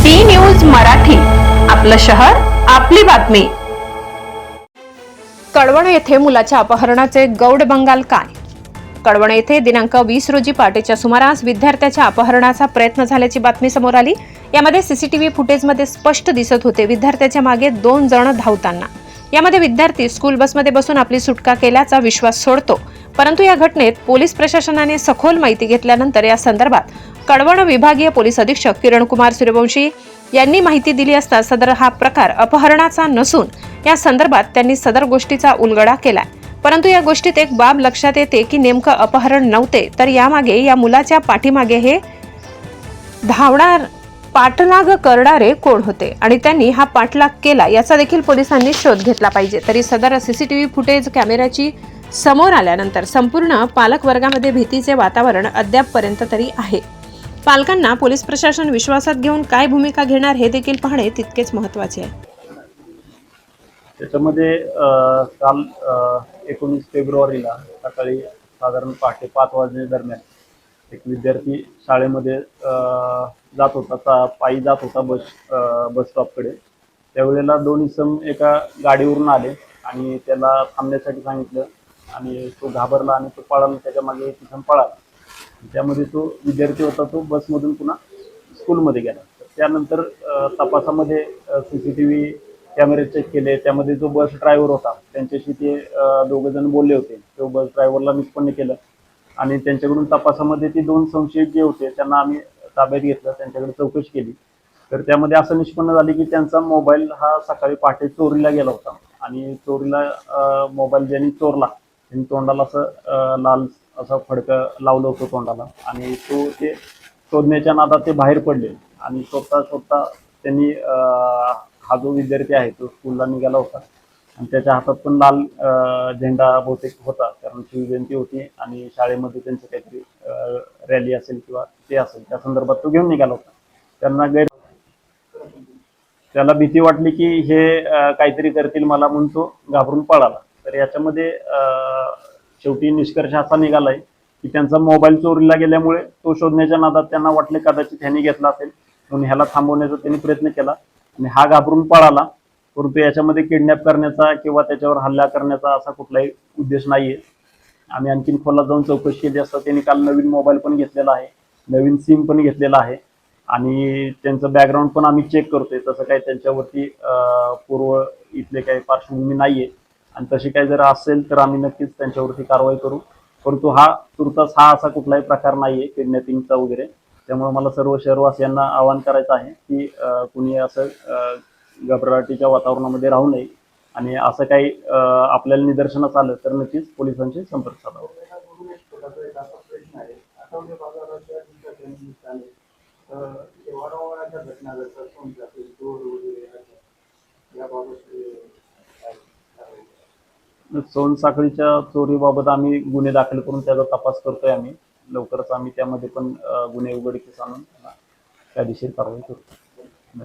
C news Marathi. आपलं शहर आपली बातमी. कडवण येथे मुलाच्या अपहरणाचे गौड बंगाल काय? कळवण येथे दिनांक वीस रोजी पहाटेच्या सुमारास विद्यार्थ्याच्या अपहरणाचा प्रयत्न झाल्याची बातमी समोर आली. यामध्ये सीसीटीव्ही फुटेजमध्ये स्पष्ट दिसत होते. विद्यार्थ्याच्या मागे दोन जण धावताना. यामध्ये विद्यार्थी स्कूल बसमध्ये बसून आपली सुटका केल्याचा विश्वास सोडतो. परंतु या घटनेत पोलीस प्रशासनाने सखोल माहिती घेतल्यानंतर या संदर्भात कडवण विभागीय पोलीस अधीक्षक किरण कुमार सूर्यवंशी यांनी माहिती दिली असता सदर हा प्रकार अपहरणाचा नसून या संदर्भात त्यांनी सदर गोष्टीचा उलगडा केला परंतु या गोष्टीत एक बाब लक्षात येते की नेमकं अपहरण नव्हते तर यामागे या मुलाच्या पाठीमागे हे धावणार पाठलाग करणारे कोण होते? आणि त्यांनी हा पाठलाग केला याचा देखील पोलिसांनी शोध घेतला पाहिजे. तरी सदर सीसीटीव्ही फुटेज कॅमेऱ्याची समोर आल्यानंतर संपूर्ण पालक वर्गामध्ये भीतीचे वातावरण अद्यापपर्यंत तरी आहे. पालकांना पोलीस प्रशासन विश्वासात घेऊन काय भूमिका घेणार हे देखील पाहणे तितकेच महत्त्वाचे आहे. त्याच्यामध्ये काल एकोणीस फेब्रुवारीला सकाळी साधारण पहाटे पाच वाजणे दरम्यान एक विद्यार्थी शाळेमध्ये जात होता चा- पायी जात होता बस बस स्टॉपकडे. त्यावेळेला दोन इसम एका गाडीवरून आले आणि त्याला थांबण्यासाठी सांगितलं आणि तो घाबरला आणि तो पळाला त्याच्यामागे एक इसम पळाला. त्यामध्ये तो विद्यार्थी होता तो बसमधून पुन्हा स्कूलमध्ये गेला. तर त्यानंतर तपासामध्ये सी सी टी व्ही कॅमेरे चेक केले. त्यामध्ये जो बस ड्रायव्हर होता त्यांच्याशी ते दोघं जण बोलले होते. तो बस ड्रायव्हरला निष्पन्न केलं. आणि त्यांच्याकडून तपासामध्ये ती दोन संशयित जे होते त्यांना आम्ही ताब्यात घेतलं त्यांच्याकडे चौकशी केली. तर त्यामध्ये असं निष्पन्न झाले की त्यांचा मोबाईल हा सकाळी पहाटे चोरीला गेला होता. आणि चोरीला मोबाईल ज्यांनी चोरला त्यांनी तोंडाला असं लाल असं फडकं लावलं होतं तोंडाला. आणि तो ते शोधण्याच्या नादात ते बाहेर पडले. आणि स्वतः स्वतः त्यांनी हा जो विद्यार्थी आहे तो स्कूलला निघाला होता. आणि त्याच्या हातात पण लाल झेंडा बहुतेक होता. कारण शिवजयंती होती आणि शाळेमध्ये त्यांचं काहीतरी रॅली असेल किंवा ते असेल त्या संदर्भात तो घेऊन निघाला होता. त्यांना गैर त्याला भीती वाटली की हे काहीतरी करतील मला म्हणून तो घाबरून पळाला. तर याच्यामध्ये शेवटी निष्कर्ष असा निघालाय की त्यांचा मोबाईल चोरीला गेल्यामुळे तो शोधण्याच्या नादात त्यांना वाटले कदाचित ह्यांनी घेतला असेल. म्हणून ह्याला थांबवण्याचा त्यांनी प्रयत्न केला आणि हा घाबरून पळाला. परंतु याच्यामध्ये किडनॅप करण्याचा किंवा त्याच्यावर हल्ला करण्याचा असा कुठलाही उद्देश नाहीये. आम्ही आणखीन खोलात जाऊन चौकशी केली असता त्यांनी काल नवीन मोबाईल पण घेतलेला आहे. नवीन सिम पण घेतलेला आहे. आणि त्यांचं बॅकग्राऊंड पण आम्ही चेक करतोय. तसं काही त्यांच्यावरती पूर्व इथले काही पार्श्वभूमी नाहीये. आणि तशी काही जर असेल तर आम्ही नक्कीच त्यांच्यावरती कारवाई करू. परंतु हा तुर्तास हा असा कुठलाही प्रकार नाहीये किडनॅपिंगचा वगैरे. त्यामुळे मला सर्व शहरवासियांना आवाहन करायचं आहे की कुणी असं घबराटीच्या वातावरणामध्ये राहू नये. आणि असं काही आपल्याला निदर्शनास आलं तर नक्कीच पोलिसांशी संपर्क साधावा. सोनसाखळीच्या चोरीबाबत आम्ही गुन्हे दाखल करून त्याचा तपास करतोय आम्ही. लवकरच आम्ही त्यामध्ये पण गुन्हे उघडकीस आणून कायदेशीर कारवाई करू.